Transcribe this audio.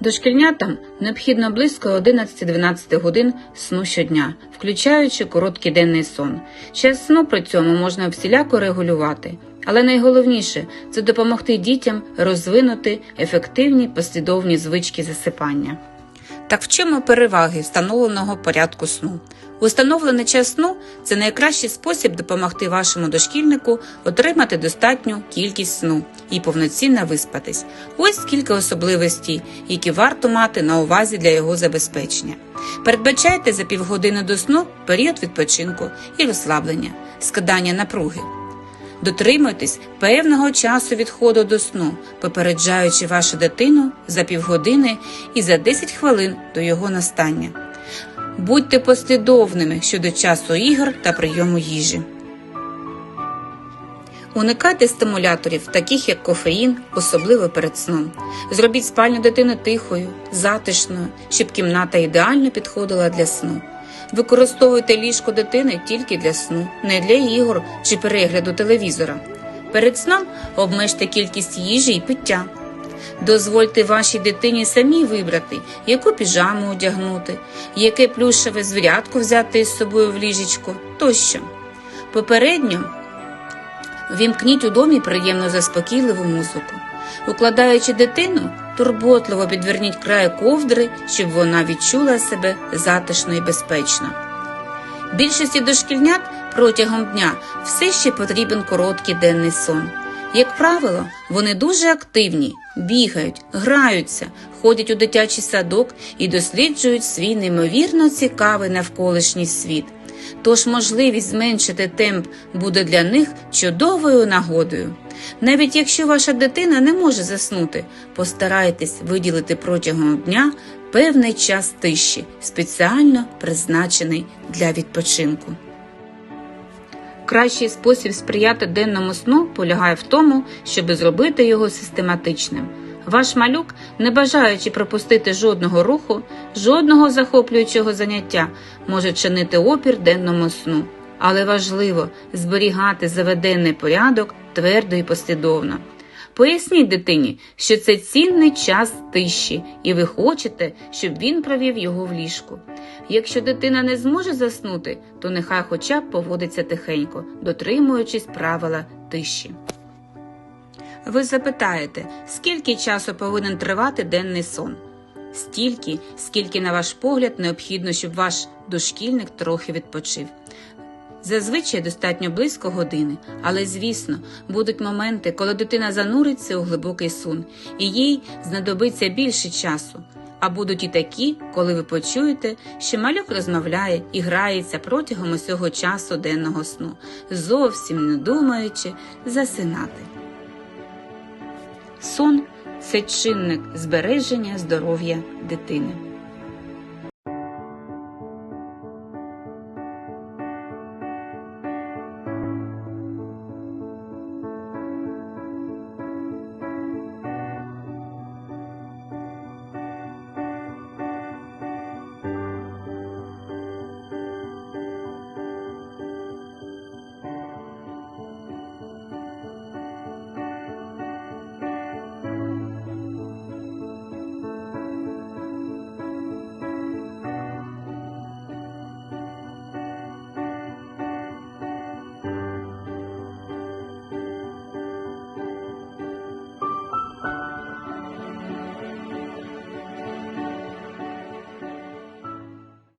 Дошкільнятам необхідно близько 11-12 годин сну щодня, включаючи короткий денний сон. Час сну при цьому можна всіляко регулювати. Але найголовніше це допомогти дітям розвинути ефективні послідовні звички засипання. Так в чому переваги встановленого порядку сну? Установлений час сну це найкращий спосіб допомогти вашому дошкільнику отримати достатню кількість сну і повноцінно виспатись. Ось кілька особливостей, які варто мати на увазі для його забезпечення. Передбачайте за півгодини до сну період відпочинку і розслаблення, скидання напруги. Дотримуйтесь певного часу відходу до сну, попереджаючи вашу дитину за півгодини і за 10 хвилин до його настання. Будьте послідовними щодо часу ігор та прийому їжі. Уникайте стимуляторів, таких як кофеїн, особливо перед сном. Зробіть спальню дитини тихою, затишною, щоб кімната ідеально підходила для сну. Використовуйте ліжко дитини тільки для сну, не для ігор чи перегляду телевізора. Перед сном обмежте кількість їжі і пиття. Дозвольте вашій дитині самі вибрати, яку піжаму одягнути, яке плюшеве звірятку взяти із собою в ліжечко тощо. Попередньо вімкніть у домі приємну заспокійливу музику. Укладаючи дитину, турботливо підверніть край ковдри, щоб вона відчула себе затишно і безпечно. Більшості дошкільнят протягом дня все ще потрібен короткий денний сон. Як правило, вони дуже активні, бігають, граються, ходять у дитячий садок і досліджують свій неймовірно цікавий навколишній світ. Тож можливість зменшити темп буде для них чудовою нагодою. Навіть якщо ваша дитина не може заснути, постарайтесь виділити протягом дня певний час тиші, спеціально призначений для відпочинку. Кращий спосіб сприяти денному сну полягає в тому, щоб зробити його систематичним. Ваш малюк, не бажаючи пропустити жодного руху, жодного захоплюючого заняття, може чинити опір денному сну. Але важливо зберігати заведений порядок твердо і послідовно. Поясніть дитині, що це цінний час тиші, і ви хочете, щоб він провів його в ліжку. Якщо дитина не зможе заснути, то нехай хоча б поводиться тихенько, дотримуючись правила тиші. Ви запитаєте, скільки часу повинен тривати денний сон? Стільки, скільки, на ваш погляд, необхідно, щоб ваш дошкільник трохи відпочив. Зазвичай достатньо близько години, але звісно, будуть моменти, коли дитина зануриться у глибокий сон, і їй знадобиться більше часу. А будуть і такі, коли ви почуєте, що малюк розмовляє і грається протягом усього часу денного сну, зовсім не думаючи засинати. Сон це чинник збереження здоров'я дитини.